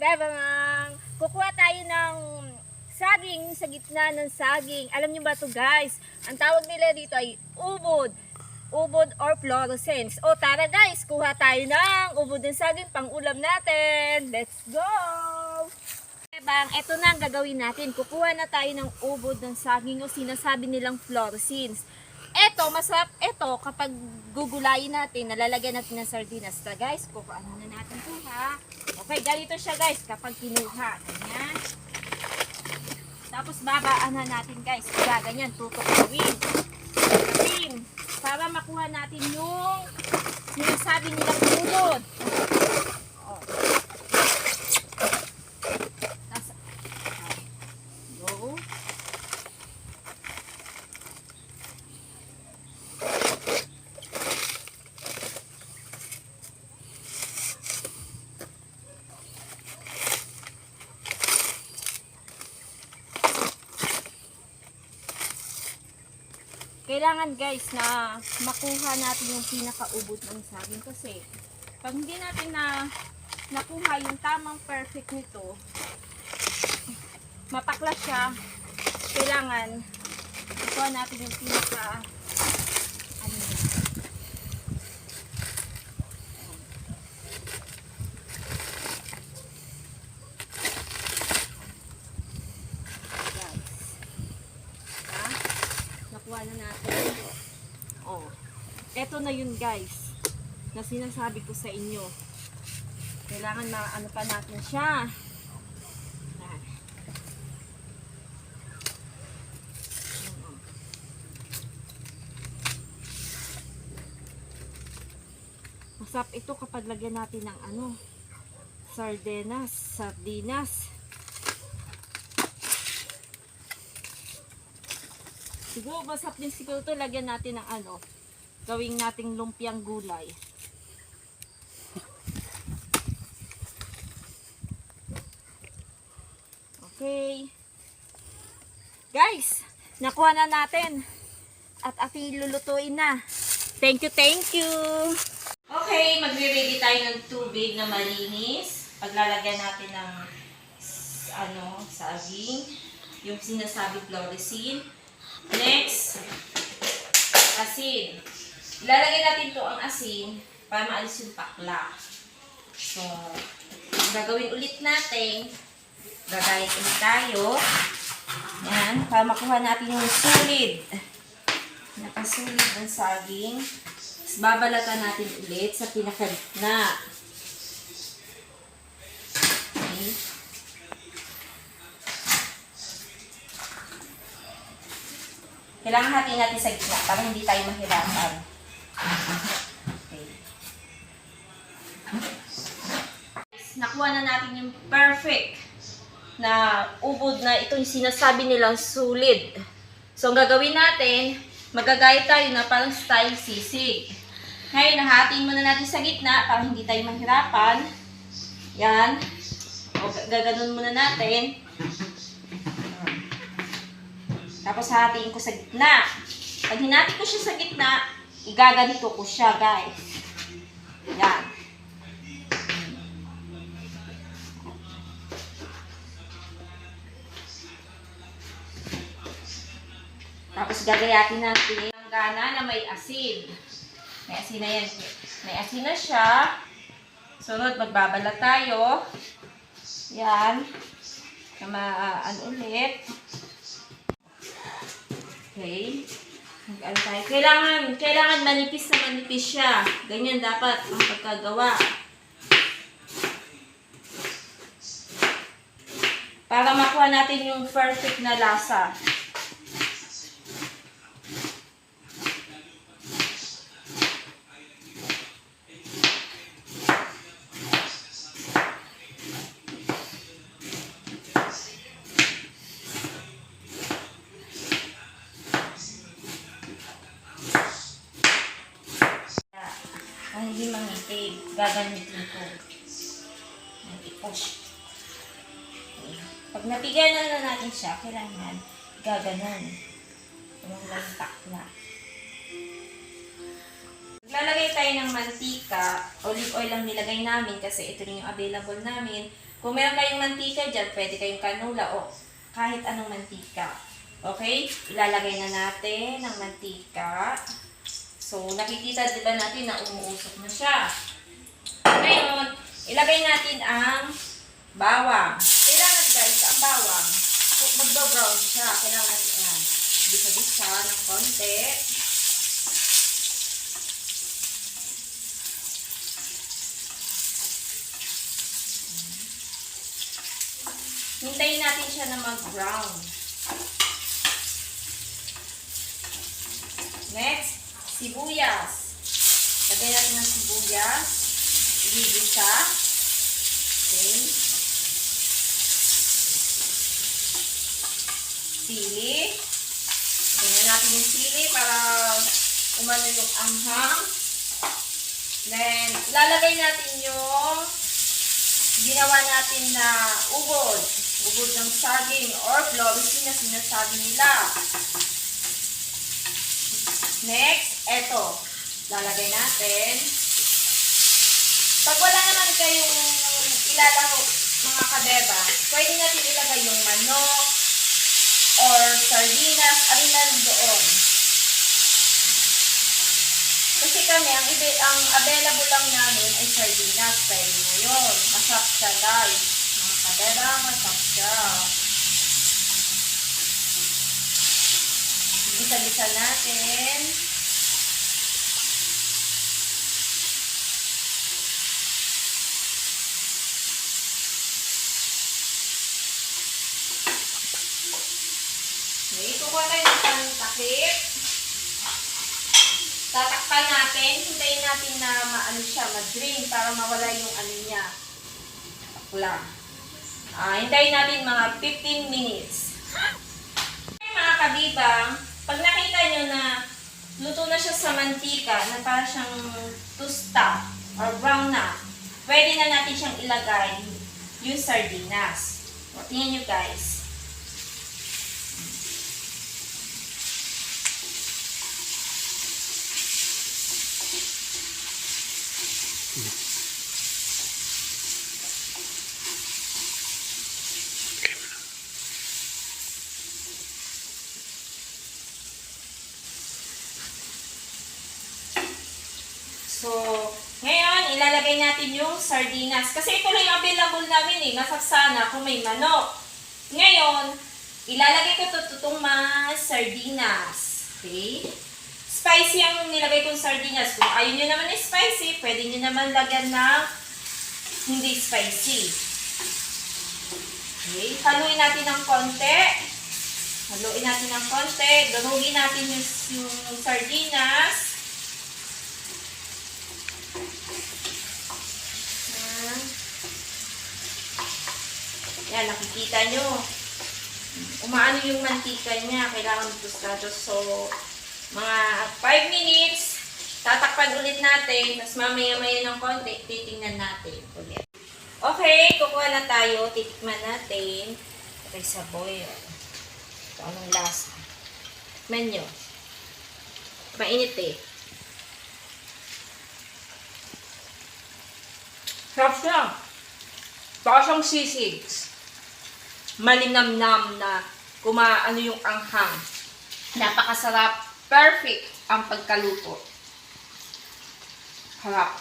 bebang! Kukuha tayo ng saging sa gitna ng saging. Alam niyo ba to guys? Ang tawag nila dito ay ubod. Ubod or fluorescence. O tara guys, kuha tayo ng ubod ng saging pang ulam natin. Let's go! Bebang, eto na ang gagawin natin. Kukuha na tayo ng ubod ng saging o sinasabi nilang fluorescence. Eto, masarap eto kapag gugulayin natin, nalalagyan natin ng sardinas. Ta guys, kukuha na natin ito ha. Okay, ganito siya guys kapag kinuha. Ganyan. Tapos babaan na natin guys. Gaganyan, tutok gawin. Gawin. Para makuha natin yung sinasabi nilang ubod. Kailangan guys na makuha natin yung pinakaubod ng saging. Kasi pag hindi natin na nakuha yung tamang perfect nito mapakla siya. Kailangan makuha natin yung pinaka ano yan. guys ha? nakuha na natin. Oh. Eto na yun guys. Na sinasabi ko sa inyo. Kailangan na ano pa natin siya. Yan. Masarap ito kapag lagyan natin ng ano, sardenas, sardinas. Siguro masarap din siguro ito lagyan natin ng ano, gawing nating lumpiang gulay. Okay. Guys, nakuha na natin. At ating lulutuin na. Thank you, thank you. Okay, magre-ready tayo ng tubig na malinis. Paglalagyan natin ng ano, saging. Yung sinasabi fluorescene. Next, asin. Ilalagay natin to ang asin para maalis yung pakla. So, gagawin ulit natin, gagayat ulit tayo. Yan, para makuha natin yung sulit. Nakasulit ng saging. Babalatan natin ulit sa pinakagitna. Okay. Kailangan hatiin natin sa gitna para hindi tayo mahirapan. Nakuha na natin yung perfect na ubod na ito yung sinasabi nilang sulid. So, ang gagawin natin, magagayat tayo na parang style sisig. Ngayon, nahatiin muna natin sa gitna para hindi tayo mahirapan. Yan. O, gaganon muna natin. Tapos hahatiin ko sa gitna. Pag hinati ko siya sa gitna, igaganito ko siya, guys. Yan. Tapos gagayatin natin ang gana na may asin. May asin na yan. May asin na siya. Sunod, magbabala tayo. Yan. Kamaan ulit. Okay. Mag-ano tayo. Kailangan, kailangan manipis na manipis siya. Ganyan dapat ang pagkagawa. Para makuha natin yung perfect na lasa. Gagamitin ko. I-push. Pag napigan na, na natin siya, kailangan gaganon. Yung lantak na. Lalagay tayo ng mantika, olive oil ang nilagay namin kasi ito rin yung available namin. Kung meron kayong mantika dyan, pwede kayong kanula o kahit anong mantika. Okay? Ilalagay na natin ng mantika. So, nakikita di ba natin na umuusok na siya. Ngayon, ilagay natin ang bawang. Kailangan guys, ang bawang, kung magdo-brown siya, kailangan natin yan. Bisa-bisa ng konti. Hintayin natin siya na mag-brown. Next, sibuyas. Lagay natin ng sibuyas. Igigisa. Okay. Sili. Lagyan natin yung sili para umano yung anghang. Then, lalagay natin yung ginawa natin na ubod. Ubod ng saging or floresi na sinasabi nila. Next, eto. Lalagay natin. Naman kayong ilalaro mga kabeba, pwede natin ilagay yung manok or sardinas, alin na. Kasi kami, ang, ang available lang namin ay sardinas. Pwede na yun. Masap siya, guys. Mga kabeba, masap siya. Bisa-bisa natin. Okay, kukuha tayo ng pantakip. Tatakpan natin. Hintayin natin na maano siya, mag-green para mawala yung ano niya. Takla. Ah, hintayin natin mga 15 minutes. Okay, mga kabibang, pag nakita nyo na luto na siya sa mantika, na para siyang tusta or brown na, pwede na natin siyang ilagay yung sardinas. Tingnan nyo guys. So, ngayon, ilalagay natin yung sardinas. Kasi ito lang yung available namin eh. Masaksana kung may manok. Ngayon, ilalagay ko ito mga sardinas. Okay? Spicy ang nilagay kong sardinas. Kung ayaw nyo naman ng spicy, pwede nyo naman lagyan ng hindi spicy. Okay? Haluin natin ng konti. Haluin natin ng konti. Durugin natin yung, yung sardinas. Yan, nakikita nyo. Umaano yung mantika niya. Kailangan tostado. So, mga 5 minutes, tatakpan ulit natin. Tapos mamaya-maya ng konti, titingnan natin ulit. Okay, kukuha na tayo. Titikman natin. Okay, saboy. Ito, anong lasa? Tikman nyo. Mainit eh. Sarap siya. Baka siyang sisig. Malinamnam na kumaano yung anghang. Napakasarap. Perfect ang pagkaluto. Harap.